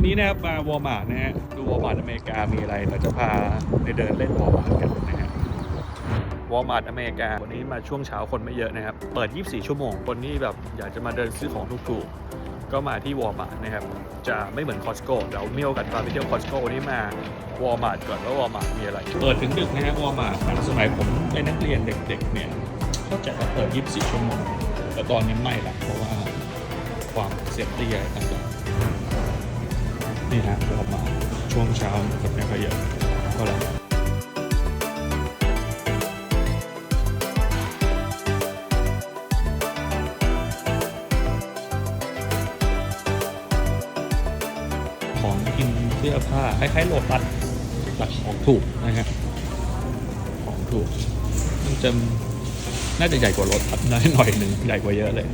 วันนี้นะครับมาวอร์มาร์ทนะฮะดูวอร์มาร์ทอเมริกามีอะไรเราจะพาไปเดินเล่นวอร์มาร์ทกันนะฮะวอร์มาร์ทอเมริกาวันนี้มาช่วงเช้าคนไม่เยอะนะครับ เปิด 24 ชั่วโมง คนที่แบบอยากจะมาเดินซื้อของถูกๆ ก็มาที่วอร์มาร์ทนะครับ จะไม่เหมือนคอสโก้เดี๋ยวมีโอกาสพาไปเที่ยวคอสโก้วันนี้มาวอร์มาร์ทก่อนว่าวอร์มาร์ทมีอะไร เปิดถึงดึกนะฮะวอร์มาร์ทสมัยผมเป็นนักเรียนเด็กๆเนี่ยเข้าใจว่าเปิด 24 ชั่วโมง แต่ตอนนี้ไม่ละเพราะว่าความเซฟตี้อะไรต่าง นี่ฮะวอร์มาช่วงเช้าคนไม่ค่อยเยอะเท่าไหร่ของกินเสื้อผ้าคล้ายๆโลตัสแต่ของถูกนะฮะของถูกมันจะน่าจะใหญ่กว่ารถตัดน้อยหน่อยหนึ่งใหญ่กว่าเยอะเลย